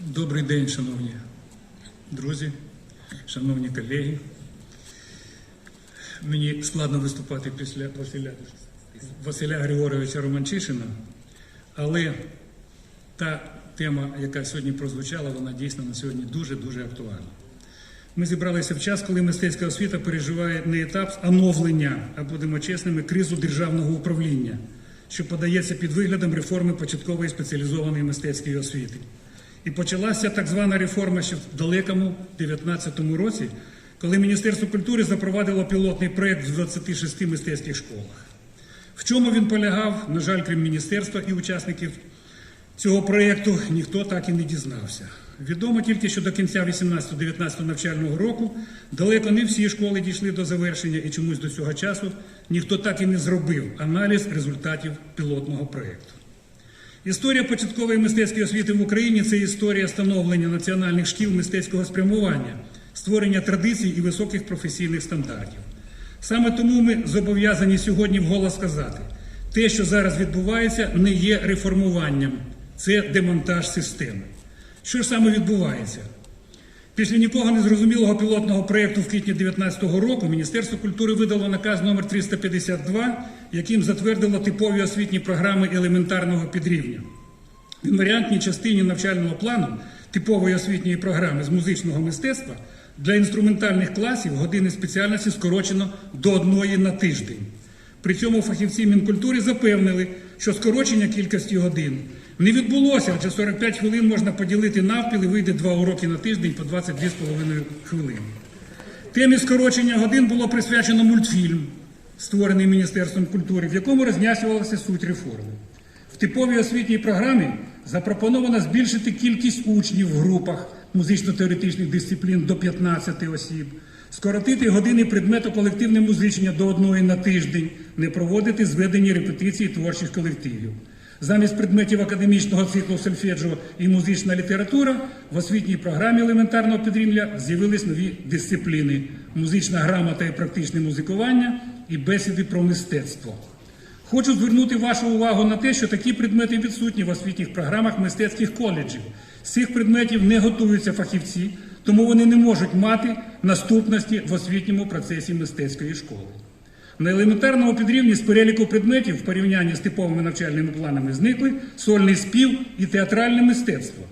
Добрий день, шановні друзі, шановні колеги. Мені складно виступати після Василя, Василя Григоровича Романчишина, але та тема, яка сьогодні прозвучала, вона дійсно на сьогодні дуже-дуже актуальна. Ми зібралися в час, коли мистецька освіта переживає не етап оновлення, а будемо чесними, кризу державного управління, що подається під виглядом реформи початкової спеціалізованої мистецької освіти. І почалася так звана реформа ще в далекому 19-му році, коли Міністерство культури запровадило пілотний проєкт в 26 мистецьких школах. В чому він полягав, на жаль, крім міністерства і учасників цього проєкту, ніхто так і не дізнався. Відомо тільки, що до кінця 18-19 навчального року далеко не всі школи дійшли до завершення і чомусь до цього часу ніхто так і не зробив аналіз результатів пілотного проєкту. Історія початкової мистецької освіти в Україні це історія становлення національних шкіл мистецького спрямування, створення традицій і високих професійних стандартів. Саме тому ми зобов'язані сьогодні вголос сказати, те, що зараз відбувається, не є реформуванням, це демонтаж системи. Що ж саме відбувається? Після нікого не зрозумілого пілотного проєкту в квітні 2019 року Міністерство культури видало наказ номер 352, яким затвердило типові освітні програми елементарного підрівня. В інваріантній частині навчального плану типової освітньої програми з музичного мистецтва для інструментальних класів години спеціальності скорочено до одної на тиждень. При цьому фахівці Мінкультури запевнили, що скорочення кількості годин не відбулося, адже 45 хвилин можна поділити навпіл і вийде два уроки на тиждень по 22,5 хвилини. Темі скорочення годин було присвячено мультфільм, створений Міністерством культури, в якому роз'яснювалася суть реформи. В типовій освітній програмі запропоновано збільшити кількість учнів в групах музично-теоретичних дисциплін до 15 осіб, скоротити години предмету колективне музичення до одної на тиждень, не проводити зведені репетиції творчих колективів. Замість предметів академічного циклу сольфеджіо і музична література в освітній програмі елементарного підрівня з'явились нові дисципліни: музична грамота і практичне музикування і бесіди про мистецтво. Хочу звернути вашу увагу на те, що такі предмети відсутні в освітніх програмах мистецьких коледжів. З цих предметів не готуються фахівці, тому вони не можуть мати наступності в освітньому процесі мистецької школи. На елементарному підрівні з переліку предметів в порівнянні з типовими навчальними планами зникли сольний спів і театральне мистецтво.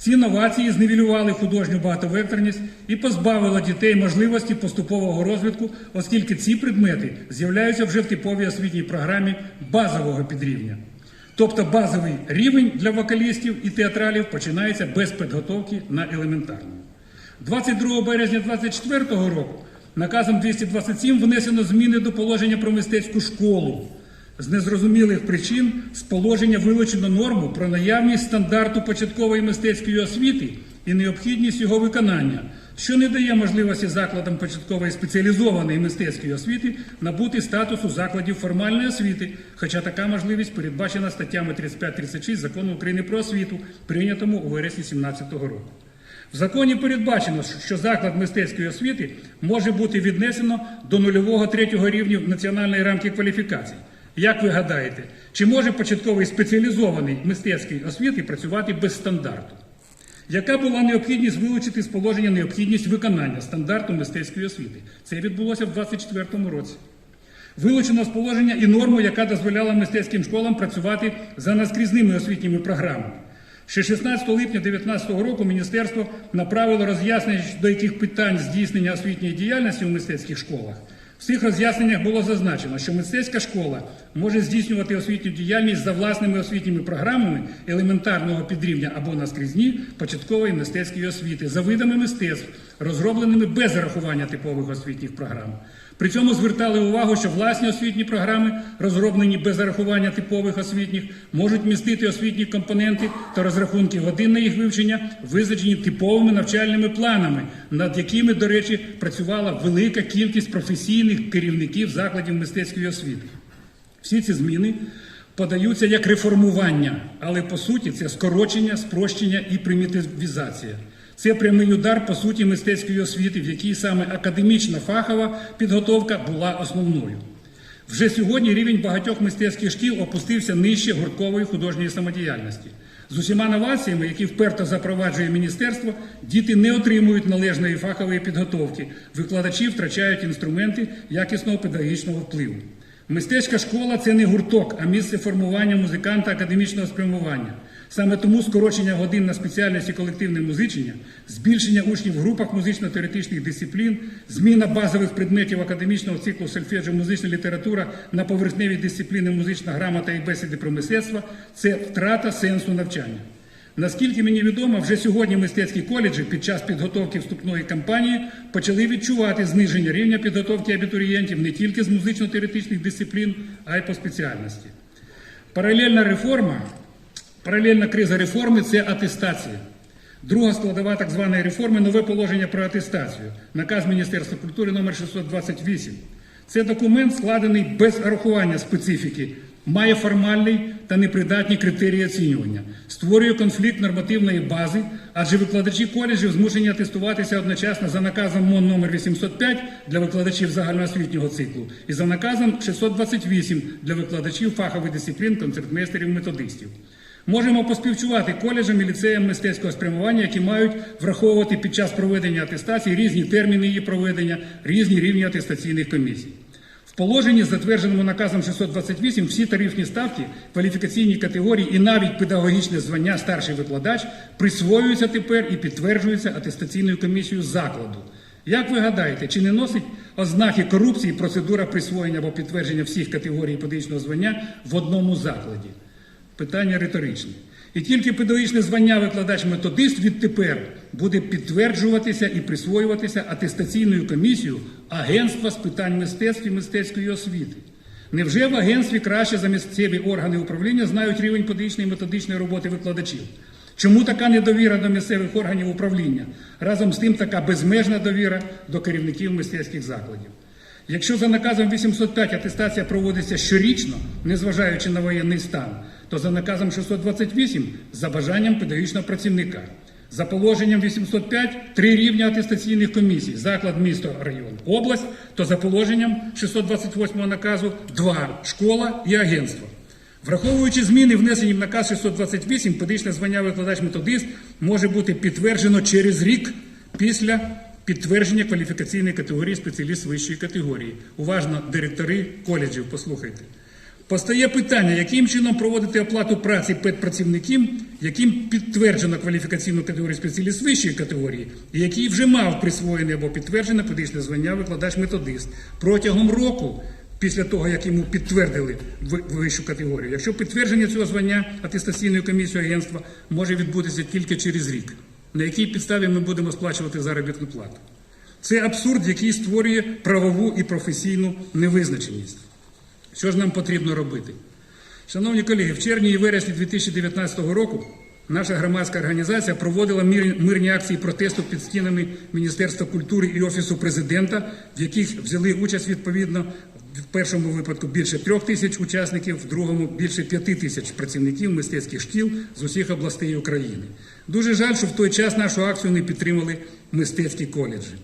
Ці новації зневілювали художню багатовекторність і позбавили дітей можливості поступового розвитку, оскільки ці предмети з'являються вже в типовій освітній програмі базового підрівня. Тобто базовий рівень для вокалістів і театралів починається без підготовки на елементарному. 22 березня 2024 року наказом 227 внесено зміни до положення про мистецьку школу. З незрозумілих причин з положення вилучено норму про наявність стандарту початкової мистецької освіти і необхідність його виконання, що не дає можливості закладам початкової спеціалізованої мистецької освіти набути статусу закладів формальної освіти, хоча така можливість передбачена статтями 35-36 закону України про освіту, прийнятому у вересні 2017 року. В законі передбачено, що заклад мистецької освіти може бути віднесено до нульового третього рівня національної рамки кваліфікацій. Як ви гадаєте, чи може початковий спеціалізований мистецький освіти працювати без стандарту? Яка була необхідність вилучити з положення необхідність виконання стандарту мистецької освіти? Це відбулося в 2024 році. Вилучено з положення і норму, яка дозволяла мистецьким школам працювати за наскрізними освітніми програмами. Ще 16 липня 2019 року міністерство направило роз'яснення, до яких питань здійснення освітньої діяльності у мистецьких школах. В цих роз'ясненнях було зазначено, що мистецька школа може здійснювати освітню діяльність за власними освітніми програмами елементарного підрівня або наскрізні початкової мистецької освіти за видами мистецтв, розробленими без зарахування типових освітніх програм. При цьому звертали увагу, що власні освітні програми, розроблені без зарахування типових освітніх, можуть містити освітні компоненти та розрахунки годин на їх вивчення, визначені типовими навчальними планами, над якими, до речі, працювала велика кількість професійних керівників закладів мистецької освіти. Всі ці зміни подаються як реформування, але по суті це скорочення, спрощення і примітивізація. Це прямий удар по суті мистецької освіти, в якій саме академічна фахова підготовка була основною. Вже сьогодні рівень багатьох мистецьких шкіл опустився нижче гурткової художньої самодіяльності. З усіма новаціями, які вперто запроваджує міністерство, діти не отримують належної фахової підготовки. Викладачі втрачають інструменти якісного педагогічного впливу. Мистецька школа це не гурток, а місце формування музиканта академічного спрямування. Саме тому скорочення годин на спеціальності колективне музичення, збільшення учнів в групах музично-теоретичних дисциплін, зміна базових предметів академічного циклу сольфеджіо музична література на поверхневі дисципліни музична грамота і бесіди про мистецтво це втрата сенсу навчання. Наскільки мені відомо, вже сьогодні мистецькі коледжі під час підготовки вступної кампанії почали відчувати зниження рівня підготовки абітурієнтів не тільки з музично-теоретичних дисциплін, а й по спеціальності. Паралельна реформа, паралельна криза реформи це атестація. Друга складова так званої реформи нове положення про атестацію. Наказ Міністерства культури номер 628. Це документ, складений без рахування специфіки, має формальний та непридатні критерії оцінювання, створює конфлікт нормативної бази, адже викладачі коледжів змушені атестуватися одночасно за наказом МОН номер 805 для викладачів загальноосвітнього циклу і за наказом 628 для викладачів фахових дисциплін, концертмейстерів, методистів. Можемо поспівчувати коледжам і ліцеям мистецького спрямування, які мають враховувати під час проведення атестації різні терміни її проведення, різні рівні атестаційних комісій. В положенні, затвердженому наказом 628, всі тарифні ставки, кваліфікаційні категорії і навіть педагогічне звання старший викладач присвоюються тепер і підтверджуються атестаційною комісією закладу. Як ви гадаєте, чи не носить ознаки корупції процедура присвоєння або підтвердження всіх категорій педагогічного звання в одному закладі? Питання риторичне. І тільки педагогічне звання викладач-методист відтепер буде підтверджуватися і присвоюватися атестаційною комісією Агентства з питань мистецтв і мистецької освіти. Невже в агентстві краще за місцеві органи управління знають рівень педагогічної і методичної роботи викладачів? Чому така недовіра до місцевих органів управління? Разом з тим така безмежна довіра до керівників мистецьких закладів. Якщо за наказом 805 атестація проводиться щорічно, незважаючи на воєнний стан, то за наказом 628 за бажанням педагогічного працівника. За положенням 805 три рівня атестаційних комісій: заклад, місто, район, область, то за положенням 628 наказу два школа і агентство. Враховуючи зміни, внесені в наказ 628, педагогічне звання викладач-методист може бути підтверджено через рік після підтвердження кваліфікаційної категорії спеціаліст вищої категорії. Уважно, директори коледжів, послухайте. Постає питання, яким чином проводити оплату праці педпрацівників, яким підтверджено кваліфікаційну категорію спеціаліст вищої категорії, і який вже мав присвоєне або підтверджене педагогічне звання викладач-методист протягом року, після того, як йому підтвердили вищу категорію. Якщо підтвердження цього звання атестаційною комісією агентства може відбутися тільки через рік, на якій підставі ми будемо сплачувати заробітну плату. Це абсурд, який створює правову і професійну невизначеність. Що ж нам потрібно робити? Шановні колеги, в червні і вересні 2019 року наша громадська організація проводила мирні акції протесту під стінами Міністерства культури і Офісу президента, в яких взяли участь відповідно в першому випадку більше трьох тисяч учасників, в другому більше п'яти тисяч працівників мистецьких шкіл з усіх областей України. Дуже жаль, що в той час нашу акцію не підтримали мистецькі коледжі.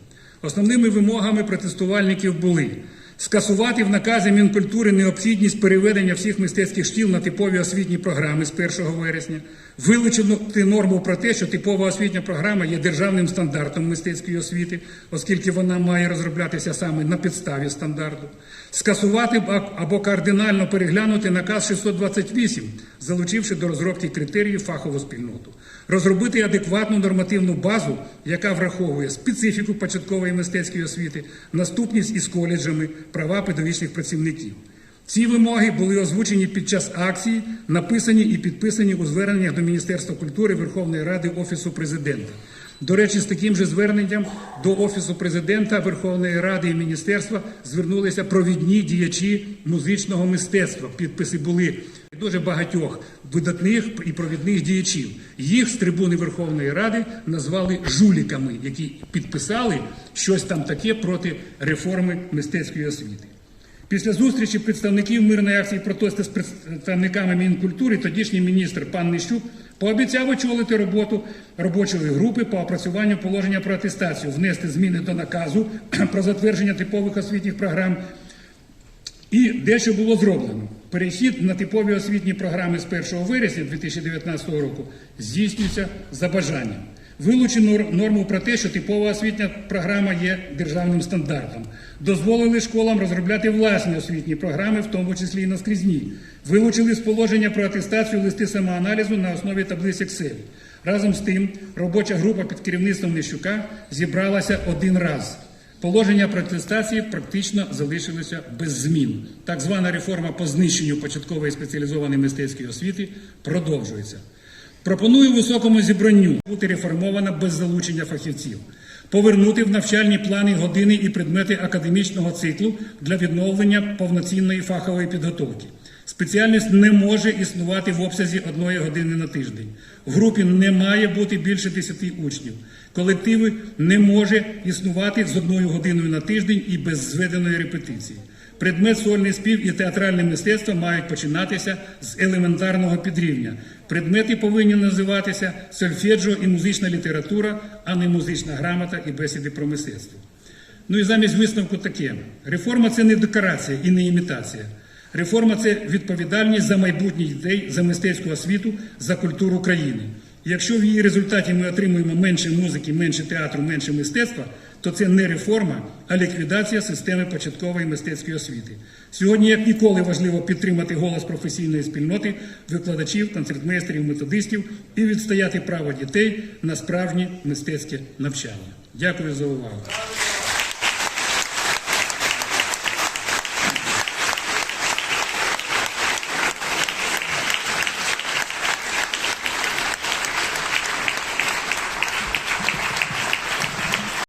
Основними вимогами протестувальників були скасувати в наказі Мінкультури необхідність переведення всіх мистецьких шкіл на типові освітні програми з 1 вересня, вилучити норму про те, що типова освітня програма є державним стандартом мистецької освіти, оскільки вона має розроблятися саме на підставі стандарту, скасувати або кардинально переглянути наказ 628, залучивши до розробки критеріїв фахову спільноту, розробити адекватну нормативну базу, яка враховує специфіку початкової мистецької освіти, наступність із коледжами, права педагогічних працівників. Ці вимоги були озвучені під час акції, написані і підписані у зверненнях до Міністерства культури Верховної Ради Офісу президента. До речі, з таким же зверненням до Офісу президента Верховної Ради і Міністерства звернулися провідні діячі музичного мистецтва. Підписи були дуже багатьох видатних і провідних діячів. Їх з трибуни Верховної Ради назвали жуліками, які підписали щось там таке проти реформи мистецької освіти. Після зустрічі представників мирної акції протесту з представниками Мінкультури тодішній міністр пан Нищук пообіцяв очолити роботу робочої групи по опрацюванню положення про атестацію, внести зміни до наказу про затвердження типових освітніх програм І дещо було зроблено. Перехід на типові освітні програми з 1 вересня 2019 року здійснюється за бажанням. Вилучено норму про те, що типова освітня програма є державним стандартом. Дозволили школам розробляти власні освітні програми, в тому числі і наскрізні. Вилучили з положення про атестацію листи самоаналізу на основі таблиць Excel. Разом з тим, робоча група під керівництвом Нищука зібралася один раз. Положення про атестації практично залишилися без змін. Так звана реформа по знищенню початкової спеціалізованої мистецької освіти продовжується. Пропоную високому зібранню бути реформована без залучення фахівців, повернути в навчальні плани години і предмети академічного циклу для відновлення повноцінної фахової підготовки. Спеціальність не може існувати в обсязі одної години на тиждень. В групі не має бути більше 10 учнів. Колективи не може існувати з одною годиною на тиждень і без зведеної репетиції. Предмет сольний спів і театральне мистецтво мають починатися з елементарного підрівня. Предмети повинні називатися сольфеджіо і музична література, а не музична грамота і бесіди про мистецтво. Ну і замість висновку таке: реформа це не декорація і не імітація. Реформа це відповідальність за майбутнє дітей, за мистецьку освіту, за культуру країни. Якщо в її результаті ми отримуємо менше музики, менше театру, менше мистецтва, то це не реформа, а ліквідація системи початкової мистецької освіти. Сьогодні, як ніколи, важливо підтримати голос професійної спільноти, викладачів, концертмейстерів, методистів і відстояти право дітей на справжнє мистецьке навчання. Дякую за увагу.